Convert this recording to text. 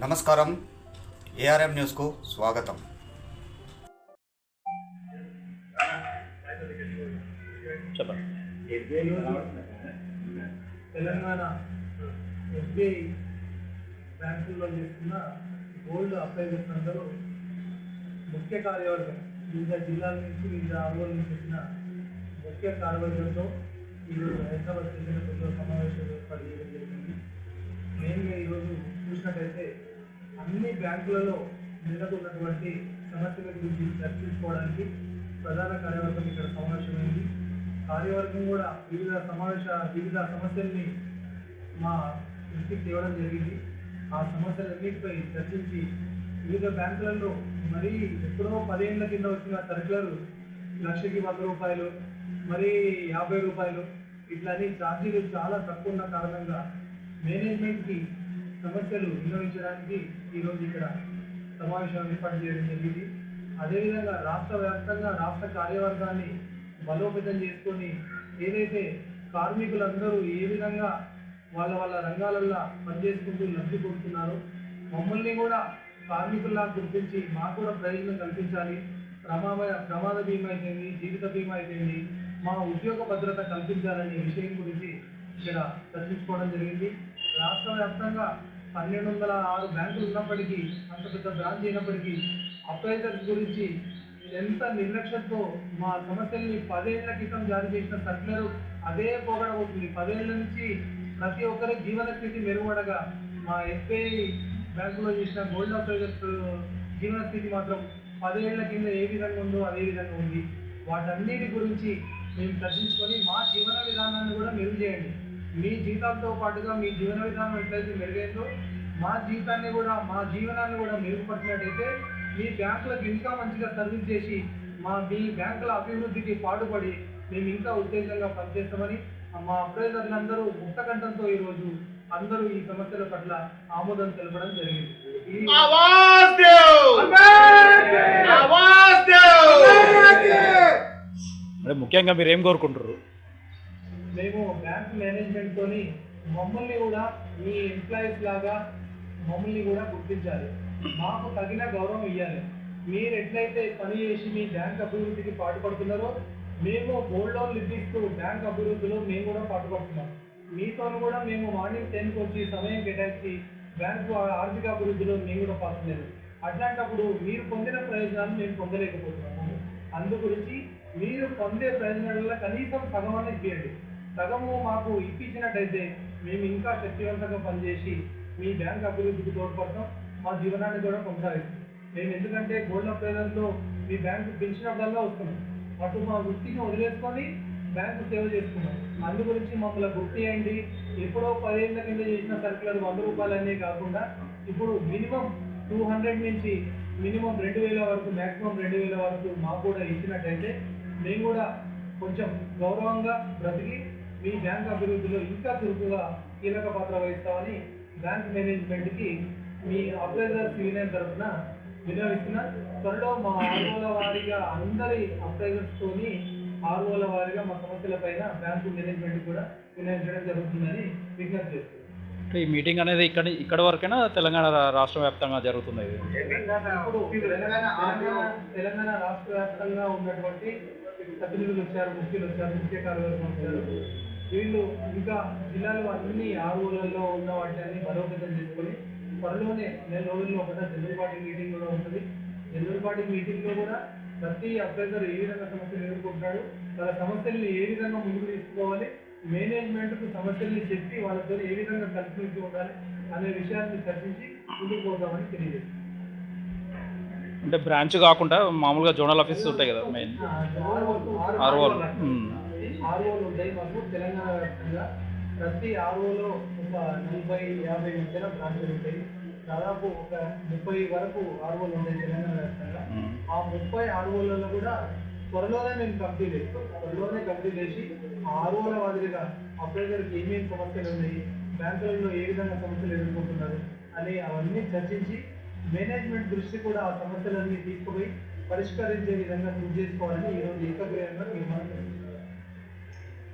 నమస్కారం. ఏఆర్ఎం న్యూస్కు స్వాగతం. చెప్పండి. తెలంగాణ ఎస్బీఐ బ్యాంకుల్లో చేస్తున్న గోల్డ్ అప్లై చేస్తున్నందరూ ముఖ్య కార్యవర్గం వివిధ జిల్లాల నుంచి వివిధ ఆందోళన నుంచి వచ్చిన ముఖ్య కార్యవర్గంతో ఈరోజు హైదరాబాద్ చెందిన సమావేశం ఏర్పాటు చేయడం జరిగింది చూసినట్లయితే అన్ని బ్యాంకులలో నెలకొన్నటువంటి సమస్యల గురించి చర్చించుకోవడానికి ప్రధాన కార్యవర్గం ఇక్కడ సమావేశమైంది. కార్యవర్గం కూడా వివిధ సమావేశ వివిధ సమస్యల్ని మా దృష్టికి తేవడం జరిగింది. ఆ సమస్యలన్నింటిపై చర్చించి వివిధ బ్యాంకులలో మరి ఎప్పుడో పదేళ్ళ కింద వచ్చిన సర్కులర్ లక్షకి వంద రూపాయలు మరి యాభై రూపాయలు ఇట్లని ఛార్జీలు చాలా తక్కువ ఉన్న కారణంగా మేనేజ్మెంట్కి సమస్యలు వినియోగించడానికి ఈరోజు ఇక్కడ సమావేశం ఏర్పాటు చేయడం జరిగింది. అదేవిధంగా రాష్ట్ర వ్యాప్తంగా రాష్ట్ర కార్యవర్గాన్ని బలోపేతం చేసుకొని ఏదైతే కార్మికులందరూ ఏ విధంగా వాళ్ళ వాళ్ళ రంగాలల్లో పనిచేసుకుంటూ లబ్ధి పొందుతున్నారో మమ్మల్ని కూడా కార్మికుల్లా గుర్తించి మాకు కూడా ప్రయోజనం కల్పించాలి. ప్రమాద ప్రమాద బీమా అయితేంది జీవిత బీమా అయితేంది మా ఉద్యోగ భద్రత కల్పించాలనే విషయం గురించి ఇక్కడ చర్చించుకోవడం జరిగింది. రాష్ట్ర వ్యాప్తంగా పన్నెండు వందల ఆరు బ్యాంకులు ఉన్నప్పటికీ అంత పెద్ద బ్రాంచ్ అయినప్పటికీ అప్రైజర్స్ గురించి ఎంత నిర్లక్ష్యంతో మా సమస్యల్ని పదేళ్ళ క్రితం జారీ చేసిన సర్కులర్ అదే పోగడబోతుంది. పదేళ్ళ నుంచి ప్రతి ఒక్కరి జీవన స్థితి మెరుగుపడగా మా ఎస్బీఐ బ్యాంకులో చేసిన గోల్డ్ అప్రైజర్స్ జీవన స్థితి మాత్రం పదేళ్ళ కింద ఏ విధంగా ఉందో అదే విధంగా ఉంది. వాటన్నిటి గురించి మేము చర్చించుకొని మా జీవన విధానాన్ని కూడా మెరుగు చేయండి మీ జీతంతో పాటుగా మీ జీవన విధానం ఎట్లయితే మెరుగైందో మా జీవితాన్ని కూడా మా జీవనాన్ని కూడా మెరుగుపడినట్టయితే మీ బ్యాంకులకు ఇంకా మంచిగా సర్వీస్ చేసి మా మీ బ్యాంకుల అభివృద్ధికి పాటుపడి మేము ఇంకా ఉత్తేజంగా పనిచేస్తామని మా అప్రైజర్లందరూ ముక్త కంఠంతో ఈరోజు అందరూ ఈ సమస్యల పట్ల ఆమోదం తెలపడం జరిగింది. ముఖ్యంగా మీరు ఏం కోరుకుంటారు మేము బ్యాంక్ మేనేజ్మెంట్తోని మమ్మల్ని కూడా మీ ఎంప్లాయీస్ లాగా మమ్మల్ని కూడా గుర్తించాలి. మాకు తగిన గౌరవం ఇవ్వాలి మీరు ఎట్లయితే పని చేసి మీ బ్యాంక్ అభివృద్ధికి పాటుపడుతున్నారో మేము గోల్డ్ లోన్లు ఇప్పిస్తూ బ్యాంక్ అభివృద్ధిలో మేము కూడా పాటుపడుతున్నాం. మీతో కూడా మేము మార్నింగ్ టెన్కి వచ్చి సమయం కేటాయించి బ్యాంకు ఆర్థిక అభివృద్ధిలో మేము కూడా పాల్గొలేదు అట్లాంటప్పుడు మీరు పొందిన ప్రయోజనాలు మేము పొందలేకపోతున్నాము. అందు గురించి మీరు పొందే ప్రయోజనాలలో కనీసం సగమాన్ని ఇవ్వండి. సగము మాకు ఇప్పించినట్టయితే మేము ఇంకా శక్తివంతంగా పనిచేసి మీ బ్యాంక్ అభివృద్ధికి తోడ్పడతాం మా జీవనాన్ని కూడా కొనసాగిస్తాం. మేము ఎందుకంటే గోల్డ్ అప్రైజర్లో మీ బ్యాంకు పిలిచినప్పుడల్లా వస్తున్నాం. అటు మా వృత్తిని వదిలేసుకొని బ్యాంకు సేవ చేసుకున్నాం. అందు గురించి మమ్మల్ని గుర్తు చేయండి. ఎప్పుడో పదేళ్ళ కింద చేసిన సర్కులర్ వంద రూపాయలనే కాకుండా ఇప్పుడు మినిమం టూ హండ్రెడ్ నుంచి మినిమం రెండు వేల వరకు మాక్సిమం రెండు వేల వరకు మాకు కూడా ఇచ్చినట్టయితే మేము కూడా కొంచెం గౌరవంగా బ్రతికి మీ బ్యాంక్ అభివృద్ధిలో ఇంకా చురుకుగా కీలక పాత్ర వహిస్తామని బ్యాంక్ మేనేజ్మెంట్కి మీ అప్రైజర్స్ యూనియన్ తరఫున వినియోగిస్తున్న త్వరలో మా ఆర్ఓల వారీగా అందరి అప్రైజర్స్ తోని ఆర్ఓల వారీగా మా సమస్యల పైన బ్యాంకు మేనేజ్మెంట్ కూడా వినియోగించడం జరుగుతుందని విజ్ఞప్తి అంటే ఈ మీటింగ్ అనేది ఇక్కడ ఇక్కడ వరకైనా? తెలంగాణ రాష్ట్ర వ్యాప్తంగా జరుగుతుంది ఇది? తెలంగాణ రాష్ట్ర వ్యాప్తంగా ఉన్నటువంటి ప్రతినిధులు వచ్చారు ముఖ్యులు వచ్చారు ముఖ్య కార్యవర్గం వచ్చారు. వీళ్ళు ఇంకా జిల్లాలో అన్ని ఆరువులలో ఉన్న వాటిని బలోపేతం చేసుకొని త్వరలోనే నెల రోజుల్లో ఒకట జనరల్ పార్టీ మీటింగ్ కూడా ఉంటుంది. జనరల్ పార్టీ మీటింగ్లో కూడా ప్రతి అభ్యర్థులు ఏ విధంగా సమస్యలు ఎదుర్కొంటాడు వాళ్ళ సమస్యల్ని ఏ విధంగా ముందుకు తీసుకోవాలి మేనేజ్మెంట్కు సమస్యల్ని చెప్పి వాళ్ళతో ఏ విధంగా కలిసి ఉండాలి అనే విషయాన్ని చర్చించి ముందుకు పోతామని తెలియజేస్తుంది అంటే బ్రాంచ్ కాకుండా మామూలుగా జోనల్ ఆఫీసెస్ ఉంటాయి కదా మెయిన్. ఆర్ఓలు. ఆర్ఓలు ఉంటాయి. మాకు తెలంగాణ వ్యాప్తంగా ప్రతి ఆర్ఓలో ఒక నలభై యాభై మధ్యన బ్రాంచ్లు ఉంటాయి. దాదాపు ఒక ముప్పై వరకు ఆర్ఓలు ఉంటాయి తెలంగాణ వ్యాప్తంగా. ఆ ముప్పై ఆర్ఓలలో కూడా త్వరలోనే మేము కంప్లీట్ చేస్తాం. త్వరలోనే కంప్లీట్ చేసి ఆర్ఓల మాదిరిగా అప్రైజర్కి ఏమేమి సమస్యలు ఉన్నాయి బ్యాంకులలో ఏ విధంగా సమస్యలు ఎదుర్కొంటున్నారు అని అవన్నీ చర్చించి మేనేజ్మెంట్ దృష్టి కూడా ఆ సమస్యలన్నీ తీసుకుపోయి పరిష్కరించే విధంగా కృషి చేసుకోవాలని ఈరోజు ఏకగ్రీయంగా తీర్మానం